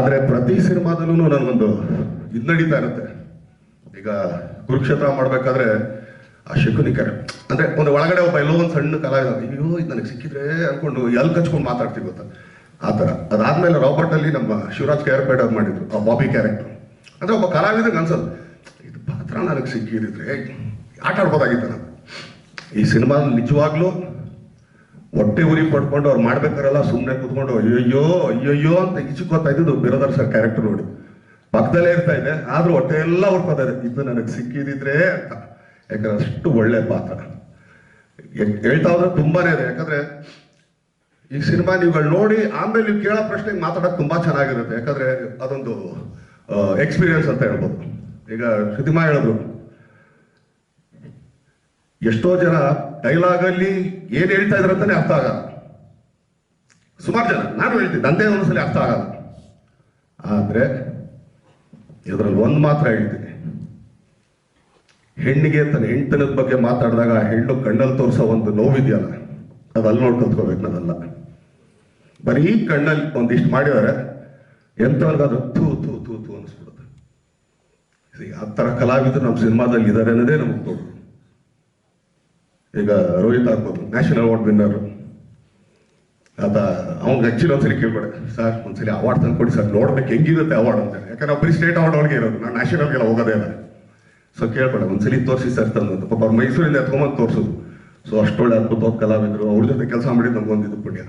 ಆದರೆ ಪ್ರತಿ ಸಿನಿಮಾದಲ್ಲೂ ನನಗೊಂದು ಇದು ನಡೀತಾ ಇರುತ್ತೆ. ಈಗ ಕುರುಕ್ಷೇತ್ರ ಮಾಡಬೇಕಾದ್ರೆ ಆ ಶಕುನಿ ಅಂದರೆ ಅಂದ್ರೆ ಒಂದು ಒಳಗಡೆ ಒಬ್ಬ ಎಲ್ಲೋ ಒಂದು ಸಣ್ಣ ಕಲಾವಿದ ಅಯ್ಯೋ, ಇದು ನನಗೆ ಸಿಕ್ಕಿದ್ರೆ ಅನ್ಕೊಂಡು ಎಲ್ಲಿ ಕಚ್ಕೊಂಡು ಮಾತಾಡ್ತೀವಿ ಗೊತ್ತಾ? ಆ ಥರ. ಅದಾದ್ಮೇಲೆ ರಾಬರ್ಟ್ ಅಲ್ಲಿ ನಮ್ಮ ಶಿವರಾಜ್ ಕೇರ್ಪೇಡ್ ಅವ್ರು ಮಾಡಿದ್ರು, ಆ ಬಾಬಿ ಕ್ಯಾರೆಕ್ಟರ್ ಅಂದ್ರೆ ಒಬ್ಬ ಕಲಾವಿದಗೆ ಅನ್ಸೋದು ಇದು ಪಾತ್ರ ನನಗೆ ಸಿಕ್ಕಿದ್ರೆ ಆಟ ಆಡ್ಬೋದಾಗಿತ್ತು ನಾನು ಈ ಸಿನಿಮಾದಲ್ಲಿ ನಿಜವಾಗ್ಲೂ ಹೊಟ್ಟೆ ಉರಿ ಪಡ್ಕೊಂಡು ಅವ್ರು ಮಾಡ್ಬೇಕಾರಲ್ಲ ಸುಮ್ಮನೆ ಕೂತ್ಕೊಂಡು ಅಯ್ಯಯ್ಯೋ ಅಯ್ಯಯ್ಯೋ ಅಂತ ಇಚ್ಚಿಕೋತಾ ಇದ್ದು ಬಿರೋದರ್ ಸರ್ ಕ್ಯಾರೆಕ್ಟರ್ ನೋಡಿ. ಪಕ್ಕದಲ್ಲೇ ಇರ್ತಾ ಇದೆ, ಆದ್ರೂ ಹೊಟ್ಟೆ ಎಲ್ಲ ಹೊಡ್ಕೋತಾ ಇದೆ. ನನಗೆ ಸಿಕ್ಕಿದಿದ್ರೆ ಅಂತ. ಯಾಕಂದ್ರೆ ಅಷ್ಟು ಒಳ್ಳೆ ಪಾತ್ರ. ಹೇಳ್ತಾ ಹೋದ್ರೆ ತುಂಬಾನೇ ಇದೆ. ಯಾಕಂದ್ರೆ ಈ ಸಿನಿಮಾ ನೀವುಗಳು ನೋಡಿ, ಆಮೇಲೆ ನೀವು ಕೇಳೋ ಪ್ರಶ್ನೆಗೆ ಮಾತಾಡೋದು ತುಂಬಾ ಚೆನ್ನಾಗಿರುತ್ತೆ. ಯಾಕಂದ್ರೆ ಅದೊಂದು ಎಕ್ಸ್ಪೀರಿಯನ್ಸ್ ಅಂತ ಹೇಳ್ಬೋದು. ಈಗ ಶ್ರುತಿಮಾ ಹೇಳಿದ್ರು. ಎಷ್ಟೋ ಜನ ಡೈಲಾಗ್ ಅಲ್ಲಿ ಏನ್ ಹೇಳ್ತಾ ಇದ್ರ ಅಂತಾನೆ ಅರ್ಥ ಆಗಲ್ಲ. ಸುಮಾರು ಜನ, ನಾನು ಹೇಳ್ತೀನಿ, ನಂದೇ ಒಂದ್ಸಲಿ ಅರ್ಥ ಆಗಲ್ಲ. ಆದ್ರೆ ಇದ್ರಲ್ಲಿ ಒಂದು ಮಾತ್ರ ಹೇಳ್ತೀನಿ. ಹೆಣ್ಣಿಗೆ ತನ್ನ ಹೆಂಡತನದ ಬಗ್ಗೆ ಮಾತಾಡಿದಾಗ ಹೆಣ್ಣು ಕಣ್ಣಲ್ಲಿ ತೋರಿಸೋ ಒಂದು ನೋವಿದೆಯಲ್ಲ, ಅದು ಅಲ್ಲಿ ಕಲ್ತ್ಕೋಬೇಕು ಬರೀ ಕಣ್ಣಲ್ಲಿ ಒಂದಿಷ್ಟು ಮಾಡಿದರೆ ಎಂಥವ್ರಿಗಾದ್ರೂ ತೂ ತೂ ತೂ ತೂ ಅನಿಸ್ಬಿಡುತ್ತೆ. ಆ ಥರ ಕಲಾವಿದರು ನಮ್ಮ ಸಿನಿಮಾದಲ್ಲಿ ಇದ್ದಾರೆ ಅನ್ನೋದೇ ನಮಗೆ ತೋರು ಈಗ ರೋಹಿತ್ ಆಗ್ಬೋದು ನ್ಯಾಷನಲ್ ಅವಾರ್ಡ್ ವಿನ್ನರ್. ಆತ ಅವ್ನಿಗೆ ಆಕ್ಚುಲಿ ಒಂದ್ಸಲಿ ಕೇಳ್ಬೇಡ. ಸರ್, ಒಂದ್ಸಲಿ ಅವಾರ್ಡ್ ತಂದು ಕೊಡಿ ಸರ್. ನೋಡ್ಬೇಕು ಹೆಂಗಿರುತ್ತೆ ಅವಾರ್ಡ್ ಅಂತ ಯಾಕಂದ್ರೆ ಬರೀ ಸ್ಟೇಟ್ ಅವಾರ್ಡ್ ಒಳಗೆ ಇರೋದು. ನಾನು ನ್ಯಾಷನಲ್ಗೆಲ್ಲ ಹೋಗೋದೇ ಇಲ್ಲ. ಸೊ ಕೇಳ್ಬೇಡ, ಒಂದ್ಸಲಿ ತೋರಿಸಿ ಸರ್ ತಂದು ಪಾಪ ಅವ್ರು ಮೈಸೂರಿಂದ ಎತ್ಕೊಂಬಂದು ತೋರಿಸೋದು. ಸೊ ಅಷ್ಟೊಳ್ಳೆ ಅದ್ಭುತವಾದ ಕಲಾವಿದರು. ಅವ್ರ ಜೊತೆ ಕೆಲಸ ಮಾಡಿದ್ದು ಇದು ಪುಣ್ಯ.